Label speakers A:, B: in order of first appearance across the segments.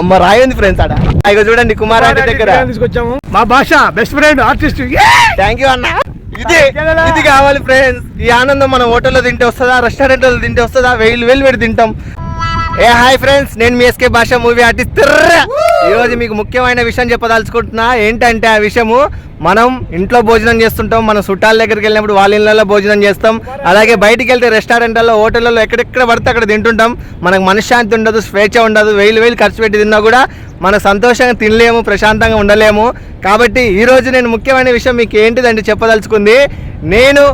A: అమ్మ రాయి ఉంది ఫ్రెండ్స్ ఆడ. ఇక చూడండి కుమార్ ఆంటీ దగ్గర.
B: తీసుకొచ్చాము. మా Basha best friend artist
A: thank you అన్న. ఇది ఇది కావాలి ఫ్రెండ్స్ ఈ ఆనందం మన హోటల్లో తింటే వస్తుందా రెస్టారెంట్లో తింటే వస్తుందా వేలు వేలు పెట్టి తింటాం. ఏ హాయ్ ఫ్రెండ్స్ నేను మీ ఎస్కే భాష మూవీ ఆర్టిస్ట్ ఈ రోజు మీకు ముఖ్యమైన విషయం చెప్పదలుచుకుంటున్నా. ఏంటంటే ఆ విషయము మనం ఇంట్లో భోజనం చేస్తుంటాం మన చుట్టాల దగ్గరికి వెళ్ళినప్పుడు వాళ్ళ ఇళ్ళలో భోజనం చేస్తాం. అలాగే బయటికి వెళ్తే రెస్టారెంట్లలో హోటళ్ళలో ఎక్కడెక్కడ పడితే అక్కడ తింటుంటాం. మనకు మనశ్శాంతి ఉండదు స్వేచ్ఛ ఉండదు వేలు వేలు ఖర్చు పెట్టి తిన్నా కూడా మన సంతోషంగా తినలేము ప్రశాంతంగా ఉండలేము. కాబట్టి ఈ రోజు నేను ముఖ్యమైన విషయం మీకు ఏంటిదంటే చెప్పదలుచుకుంది. నేను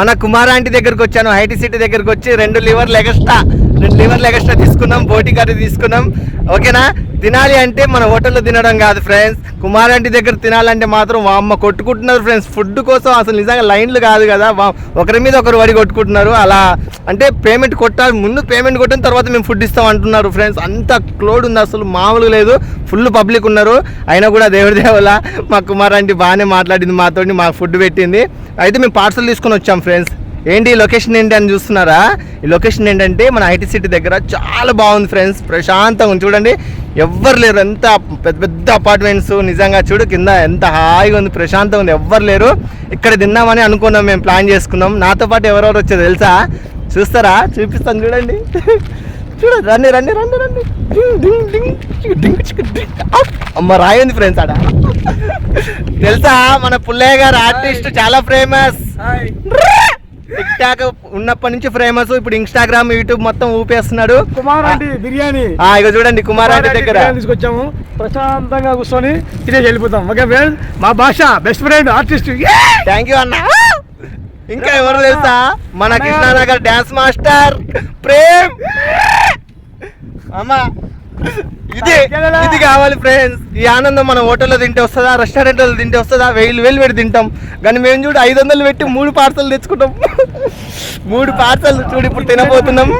A: మన కుమారాంటి దగ్గరకు వచ్చాను హైటీ సిటీ దగ్గరకు వచ్చి రెండు లివర్లు ఎగస్ట్రా. రెండు లివర్లు ఎగస్ట్రా తీసుకున్నాం బోటి కర్రీ తీసుకున్నాం. ఓకేనా? తినాలి అంటే మన హోటల్లో తినడం కాదు ఫ్రెండ్స్ కుమారాంటి దగ్గర తినాలంటే మాత్రం మా అమ్మ కొట్టుకుంటున్నారు ఫ్రెండ్స్ ఫుడ్ కోసం అసలు నిజంగా లైన్లు కాదు కదా. వా- ఒకరి మీద ఒకరు వడి కొట్టుకుంటున్నారు. అలా అంటే పేమెంట్ కొట్టాలి ముందు పేమెంట్ కొట్టిన తర్వాత మేము ఫుడ్ ఇస్తాం అంటున్నారు ఫ్రెండ్స్ అంత క్లోడ్ ఉంది అసలు మామూలుగా లేదు. ఫుల్ పబ్లిక్ ఉన్నారు. అయినా కూడా దేవుడి దేవుల మా కుమారాంటి బాగానే మాట్లాడింది మాతో మాకు ఫుడ్ పెట్టింది. అయితే మేము పార్సల్ తీసుకొని వచ్చాం ఫ్రెండ్స్ ఏంటి లొకేషన్ ఏంటి అని చూస్తున్నారా? ఈ లొకేషన్ ఏంటంటే మన ఐటీ సిటీ దగ్గర చాలా బాగుంది ఫ్రెండ్స్. ప్రశాంతంగా ఉంది. చూడండి ఎవ్వరు లేరు. ఎంత పెద్ద పెద్ద అపార్ట్మెంట్స్ నిజంగా చూడు కింద ఎంత హాయిగా ఉంది ప్రశాంతంగా ఉంది. ఎవ్వరు లేరు. ఇక్కడ తిన్నామని అనుకున్నాం మేము ప్లాన్ చేసుకున్నాం. నాతో పాటు ఎవరెవరు వచ్చారు తెలుసా? చూస్తారా? చూపిస్తాను చూడండి. చూడు రండి రండి రండి రండి. అమ్మ రాయి ఉంది ఫ్రెండ్స్ ఆడ. తెలుసా? మన పుల్లయ్య గారు ఆర్టిస్ట్ చాలా ఫేమస్ టిక్ టాక్ ఉన్నప్పటి నుంచి ఫేమస్ ఇప్పుడు ఇన్స్టాగ్రామ్ యూట్యూబ్ మొత్తం ఊపేస్తున్నాడు.
B: కుమార్ ఆంటీ బిర్యానీ.
A: ఆ, ఇక చూడండి కుమార్ ఆంటీ దగ్గర.
B: తీసుకొచ్చాము. ప్రశాంతంగా కూర్చొని తినేసి వెళ్ళిపోతాం. ఓకే ఫ్రెండ్ మా Basha best friend artist
A: thank you అన్న. ఇంకా ఎవరు తెలుసా? మన కృష్ణానగర్ డాన్స్ మాస్టర్ ప్రేమ్. అమ్మా ఇది ఇది కావాలి ఫ్రెండ్స్. ఈ ఆనందం మన హోటల్లో తింటే వస్తుందా రెస్టారెంట్లో తింటే వస్తుందా? వేలు వేలు పెట్టి తింటాం. కానీ మేము చూడు ఐదు వందలు పెట్టి మూడు పార్సల్ తెచ్చుకుంటాం. మూడు పార్సల్ చూడు ఇప్పుడు తినబోతున్నాం.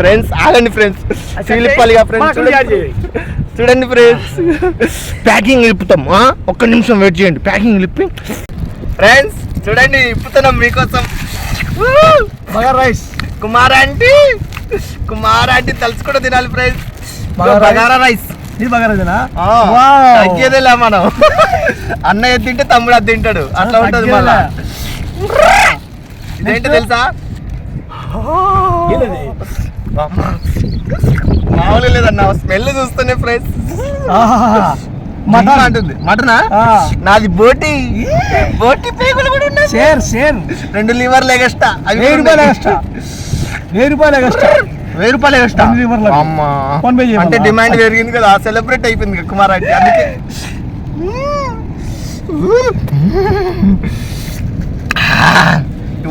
A: ఫ్రెండ్స్ ఆగండి ఫ్రెండ్స్. సీలిప్పాలిగా ఫ్రెండ్స్ చూడండి. ఫ్రెండ్స్. ప్యాకింగ్ ఇప్పుతాం? ఒక్క నిమిషం వెయిట్ చేయండి. ప్యాకింగ్ ఇప్పి. ఫ్రెండ్స్ చూడండి ఇప్పుతున్నాం మీకోసం.
B: Bagara rice.
A: Kumar aunty. Kumar aunty తలుసు కూడా తినాలి ఫ్రెండ్స్
B: బగారా
A: రైస్.
B: ఇది బగర్ రైసేనా
A: తగ్గేదేలే మనం. అన్నయ్య తింటే తమ్ముడు అది తింటాడు. అట్లా ఉంటది మళ్ళా. ఇదేంటి తెలుసా. మామూలు లేదన్న స్మెల్ చూస్తేనే ఫ్రెండ్స్ మటన్ అంటుంది. మటనా. నాది బోటి. బోటి పేగులు కూడా ఉన్నాయి.
B: Share share.
A: రెండు లివర్లు ఎగస్ట్రా అవి
B: వెయ్యి రూపాయలు. ఎక్స్ట్రా వెయ్యి రూపాయలు ఎక్స్ట్రా.
A: అమ్మా
B: ఫోన్ పే?
A: అంటే డిమాండ్ పెరిగింది కదా సెలబ్రేట్ అయిపోయింది కుమార్ అంటే అందుకే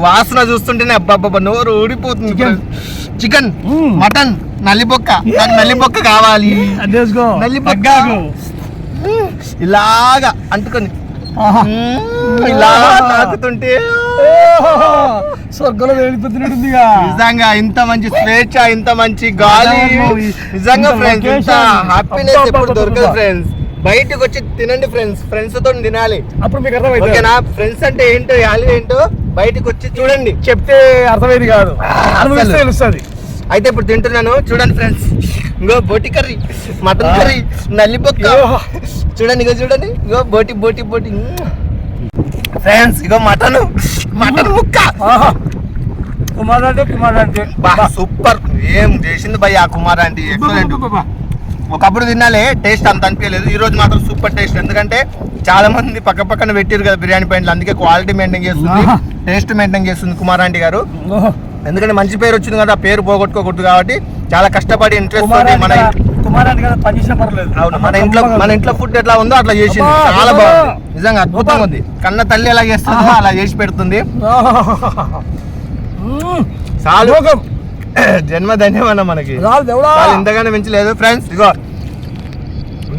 A: వాసన చూస్తుంటేనే అబ్బాబ్బా నోరు ఊడిపోతుంది. చికెన్. మటన్ నల్లిపొక్క నాకు నల్లిపొక్క కావాలి
B: అదేసుకో
A: నల్లి పక్క.
B: పగ్గాకు
A: ఇలాగా అంటుకొని ఇలా తాకుతుంటే.
B: స్వర్గంలో వెళ్ళిపోతున్నట్టుందిగా
A: నిజంగా ఇంత మంచి స్వేచ్ఛ ఇంత మంచి గాలి. నిజంగా ఫ్రెండ్స్ ఇంత. హ్యాపీనెస్ ఎప్పుడు దొరకదు. ఫ్రెండ్స్ బయటకు వచ్చి తినండి ఫ్రెండ్స్ ఫ్రెండ్స్తో తినాలి.
B: అప్పుడు మీకు అర్థమైంది.
A: ఓకేనా? ఫ్రెండ్స్ అంటే ఏంటో వాల్యూ ఏంటో బయటకు వచ్చి చూడండి.
B: చెప్తే అర్థమైంది కాదు. తెలుస్తుంది.
A: అయితే ఇప్పుడు తింటున్నాను. చూడండి ఫ్రెండ్స్ ఇంకో బోటి కర్రీ మటన్. కర్రీ నల్లిపొక్క. చూడండి ఇగో చూడండి. ఇగో బోటి బోటి బోటి. ఫ్రెండ్స్ ఇగో మటన్. మటన్ ముక్క.
B: కుమార్ అంటే కుమార్ అంటే.
A: బా సూపర్. ఏం చేసింది భయ్య ఆ కుమార్ ఆంటీ ఎక్సలెంట్ ఒకప్పుడు తినాలే టేస్ట్ అంత అనిపించలేదు. ఈ రోజు మాత్రం సూపర్ టేస్ట్. ఎందుకంటే చాలా మంది పక్క పక్కన పెట్టారు కదా బిర్యానీ పాయింట్లు అందుకే క్వాలిటీ మెయింటైన్ చేస్తుంది. టేస్ట్ మెయింటైన్ చేస్తుంది కుమార్ ఆంటీ గారు. ఎందుకంటే మంచి పేరు వచ్చింది కదా పేరు పోగొట్టుకోకూడదు కాబట్టి చాలా కష్టపడి ఇంట్రెస్ట్ మన
B: కదా పర్లేదు
A: అవును మన ఇంట్లో మన ఇంట్లో ఫుడ్ ఎట్లా ఉందో అట్లా చేసింది. చాలా. బాగుంది. నిజంగా అద్భుతంగా ఉంది. కన్న తల్లి ఎలా చేస్తుందో అలా చేసి పెడుతుంది. చాలు.
B: లోకం.
A: జన్మ ధన్యమన్న మనకి. వాళ్ళు ఇంతగానే మించలేదు. ఫ్రెండ్స్ ఇగో.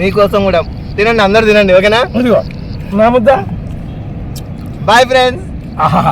A: మీకోసం కూడా తినండి అందరు తినండి ఓకేనా?
B: నా ముద్ద.
A: బాయ్ ఫ్రెండ్స్
B: ఆహా